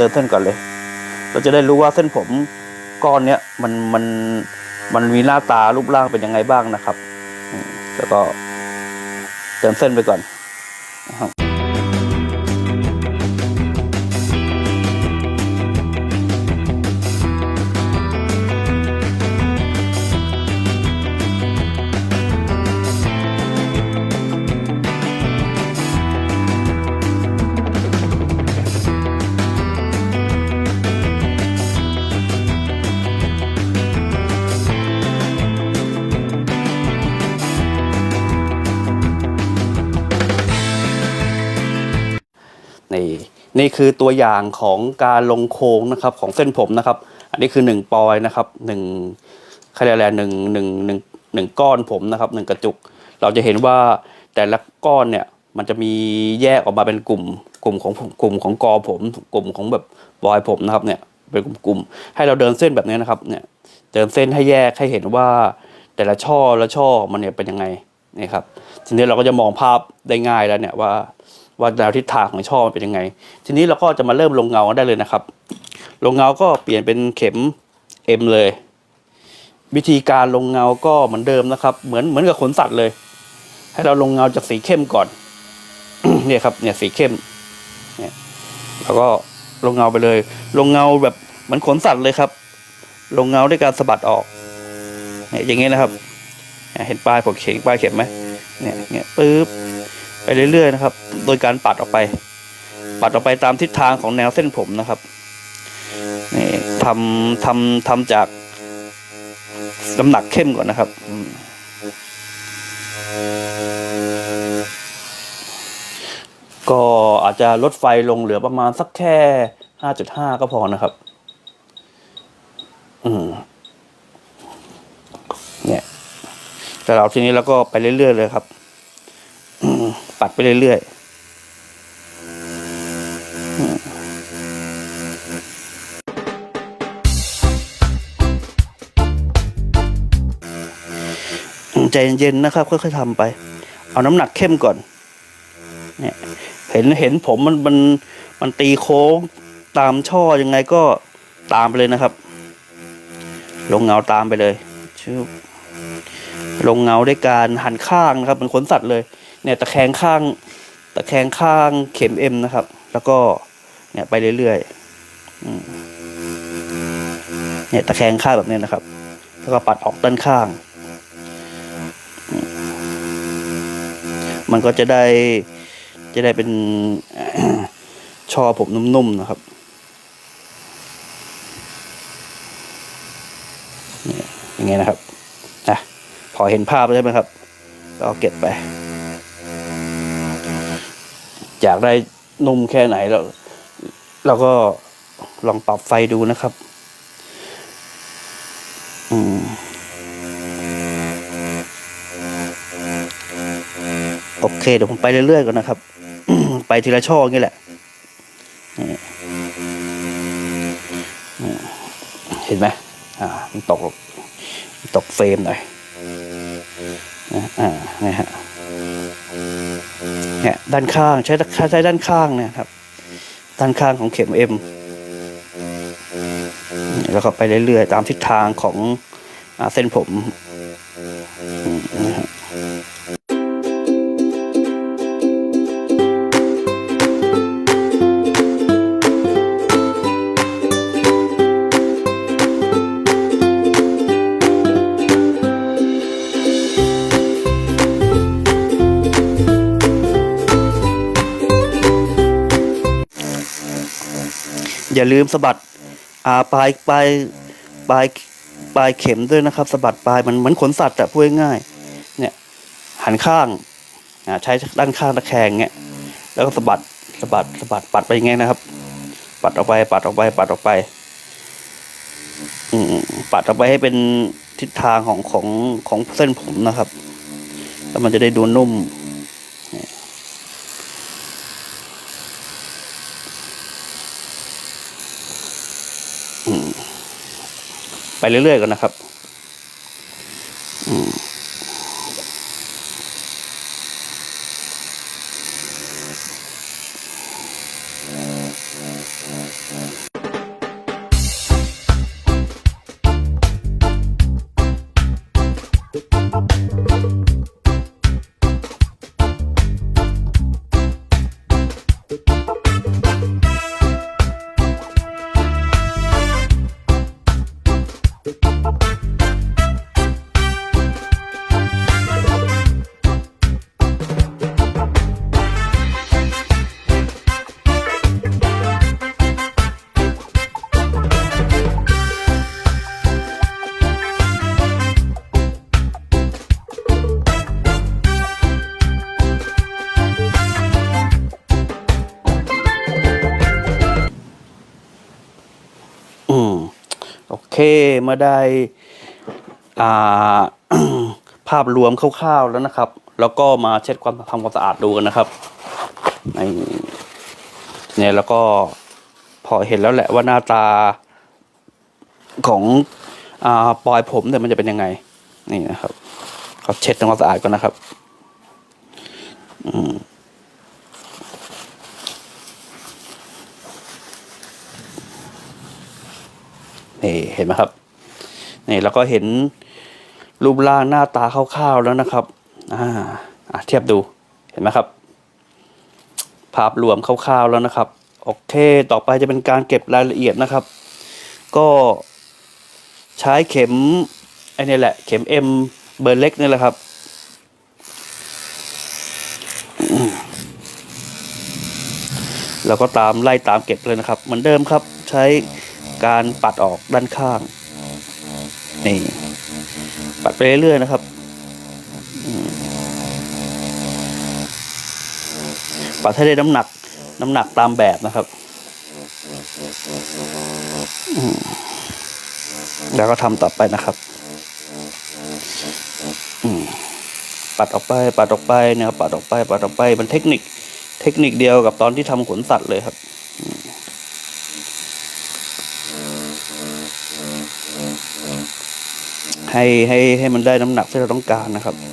เดินเส้นก่อนเลย เราจะได้รู้ว่าเส้นผมก้อนเนี้ยมันมันมันมีหน้าตารูปร่างเป็นยังไงบ้างนะครับ แล้วก็เดินเส้นไปก่อน นะครับนี่นี่คือตัวอย่างของการลงโค้งนะครับของเส้นผมนะครับ อันนี้คือหนึ่งปอยนะครับหนึ่งคะแนนแรหนึ่งหนึ่งหนึ่งหนึ่งก้อนผมนะครับหนึ่งกระจุก เราจะเห็นว่าแต่ละก้อนเนี่ยมันจะมีแยกออกมาเป็นกลุ่มกลุ่มของกลุ่มของกอผม กลุ่มของแบบบอยผมนะครับเนี่ยเป็นกลุ่มๆให้เราเดินเส้นแบบนี้นะครับเนี่ยเดินเส้นให้แยกให้เห็นว่าแต่ละช่อละช่อมันเนี่ยเป็นยังไงนี่ครับทีนี้เราก็จะมองภาพได้ง่ายแล้วเนี่ยว่า ว่าแนวทิศทางของช่อมันเป็นยังไง ทีนี้เราก็จะมาเริ่มลงเงาได้เลยนะครับ ลงเงาก็เปลี่ยนเป็นเข็ม M เลย วิธีการลงเงาก็เหมือนเดิมนะครับ เหมือนเหมือนกับขนสัตว์เลย ให้เราลงเงาจากสีเข้มก่อนเนี่ยครับเนี่ยสีเข้มเนี่ยแล้วก็ลงเงาไปเลย ลงเงาแบบเหมือนขนสัตว์เลยครับ ลงเงาด้วยการสะบัดออกเนี่ยอย่างเงี้ยนะครับ เห็นปลายผมเข็มปลายเข็มไหมเนี่ยเนี่ยปึ๊บ ไปเรื่อยๆนะครับ โดยการปัดออกไป ปัดออกไปตามทิศทางของแนวเส้นผมนะครับนี่ทำทำทำจากน้ำหนักเข้มก่อนนะครับก็อาจจะลดไฟลงเหลือประมาณสักแค่ห้าจุดห้าก็พอนะครับ อืม เนี่ยแต่เราทีนี้เราก็ไปเรื่อยๆเลยครับ ปัดไปเรื่อยๆใจเย็นๆนะครับค่อยๆทำไป เอาน้ำหนักเข้มก่อนเนี่ยเห็นเห็นผมมันมันมันตีโค้งตามช่อยังไงก็ตามไปเลยนะครับ ลงเงาตามไปเลยชื่อ ลงเงาด้วยการหันข้างนะครับเหมือนขนสัตว์เลยเนี่ยตะแคงข้างตะแคงข้างเข็มเอ็มนะครับ แล้วก็เนี่ยไปเรื่อยๆเนี่ยตะแคงข้างแบบนี้นะครับ แล้วก็ปัดออกด้านข้าง มันก็จะได้จะได้เป็นชอผมนุ่มๆนะครับเนี่ยอย่างเงี้ยนะครับ อเห็นภาพแล้วใช่ไหมครับก็เอาเก็บไป อยากได้นุ่มแค่ไหนเราเราก็ลองปรับไฟดูนะครับ อืมโอเค เดี๋ยวผมไปเรื่อยๆก่อนนะครับ ไปทีละช่องนี้แหละ เห็นไหมอ่า มันตก ตกเฟรมหน่อย อ่าเนี่ยฮะเนี่ยด้านข้างใช้ใช้ด้านข้างเนี่ยครับ ด้านข้างของเข็มเอ็มแล้วก็ไปเรื่อยๆตามทิศทางของอเส้นผม อย่าลืมสะบัดอ่าปลายปลายปลายปลายเข็มด้วยนะครับสะบัดปลายมันเหมือนขนสัตว์อะพูดง่ายเนี่ยหันข้างอ่าใช้ด้านข้างตะแคงเงี้ยแล้วก็สะบัดสะบัดสะบัดปัดไปอย่างเงี้ยนะครับ ปัดออกไปปัดออกไปปัดออกไปอืมปัดออกไปให้เป็นทิศทางของของของเส้นผมนะครับ แล้วมันจะได้ดูนุ่ม ไปเรื่อยๆก่อนนะครับ อืม เค มาได้ภาพรวมคร่าวๆแล้วนะครับ แล้วก็มาเช็ดความทำความสะอาดดูกันนะครับในเนี่ยแล้วก็พอเห็นแล้วแหละว่าหน้าตาของอปลอยผมเนี่ยมันจะเป็นยังไง นี่นะครับเขาเช็ดทำความสะอาดก่อนนะครับ นี่เห็นไหมครับนี่แล้วก็เห็นรูปร่างหน้าตาคร่าวๆแล้วนะครับอ่าอะเทียบดูเห็นไหมครับ ภาพรวมคร่าวๆแล้วนะครับ โอเค ต่อไปจะเป็นการเก็บรายละเอียดนะครับ ก็ใช้เข็มไอ้นี่แหละ เข็ม M เบอร์เล็กนี่แหละครับแล้วก็ตามไล่ตามเก็บเลยนะครับ เหมือนเดิมครับ ใช้ การปัดออกด้านข้างนี่ปัดไปเรื่อยๆนะครับปัดให้ได้น้ำหนัก น้ำหนักตามแบบนะครับแล้วก็ทำต่อไปนะครับปัดออกไป ปัดออกไปนะครับปัดออกไป ปัดออกไปมันเทคนิค เทคนิคเดียวกับตอนที่ทำขนสัตว์เลยครับ ให้ให้ให้มันได้น้ำหนักที่เราต้องการนะครับอ่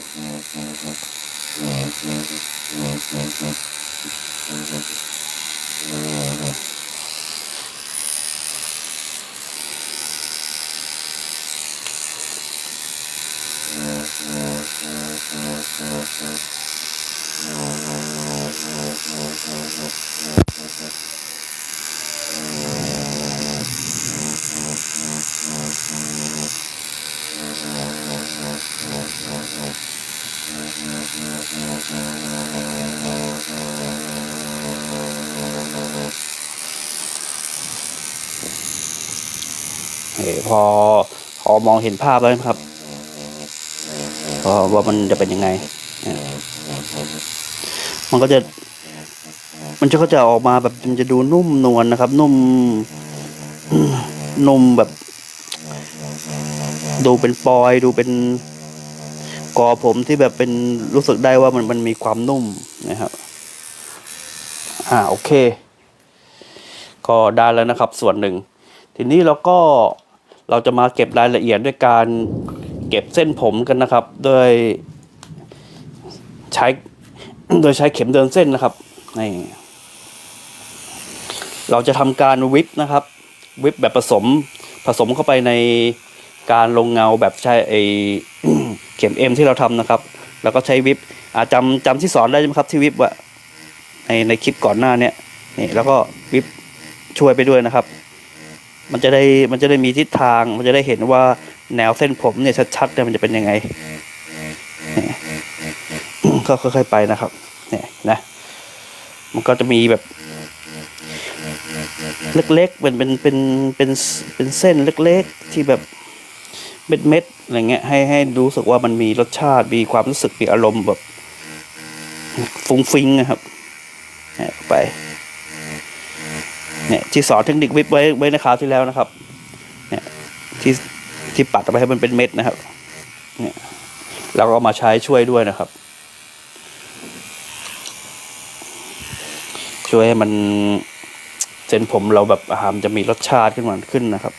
อ พอพอมองเห็นภาพแล้วนะครับว่ามันจะเป็นยังไง มันก็จะ มันจะก็จะออกมาแบบมันจะดูนุ่มนวลนะครับ นุ่ม นุ่มแบบ ดูเป็นปอยดูเป็นกอผมที่แบบเป็นรู้สึกได้ว่ามันมันมีความนุ่มนะครับ อ่าโอเค ก็ได้แล้วนะครับ ส่วนหนึ่ง ทีนี้เราก็เราจะมาเก็บรายละเอียดด้วยการเก็บเส้นผมกันนะครับ โดยใช้โดยใช้เข็มเดินเส้นนะครับนี่เราจะทำการวิปนะครับ วิปแบบผสมผสมเข้าไปใน การลงเงาแบบใช้ไอเข็มเอ็มที่เราทำนะครับ แล้วก็ใช้วิปอาจำจำที่สอนได้ไหมครับที่วิปว่าในในคลิปก่อนหน้าเนี้ยนี่แล้วก็วิปช่วยไปด้วยนะครับ มันจะได้มันจะได้มีทิศทางมันจะได้เห็นว่าแนวเส้นผมเนี่ยชัดๆเนี่ยมันจะเป็นยังไงก็ค่อยๆไปนะครับเนี่ยนะมันก็จะมีแบบ เล็กๆเป็นเป็นเป็นเป็นเป็นเส้นเล็กๆที่แบบ เม็ดเม็ดๆอะไรเงี้ยให้ให้รู้สึกว่ามันมีรสชาติมีความรู้สึกมีอารมณ์แบบฟุ้งฟิงนะครับเนี่ยไปเนี่ยที่สอนเทคนิควิปไว้ไว้ในคราวที่แล้วนะครับเนี่ยที่ที่ปัดออกไปให้มันเป็นเม็ดนะครับเนี่ยเราก็มาใช้ช่วยด้วยนะครับ ช่วยให้มันเส้นผมเราแบบอาหารจะมีรสชาติขึ้นมาขึ้นนะครับ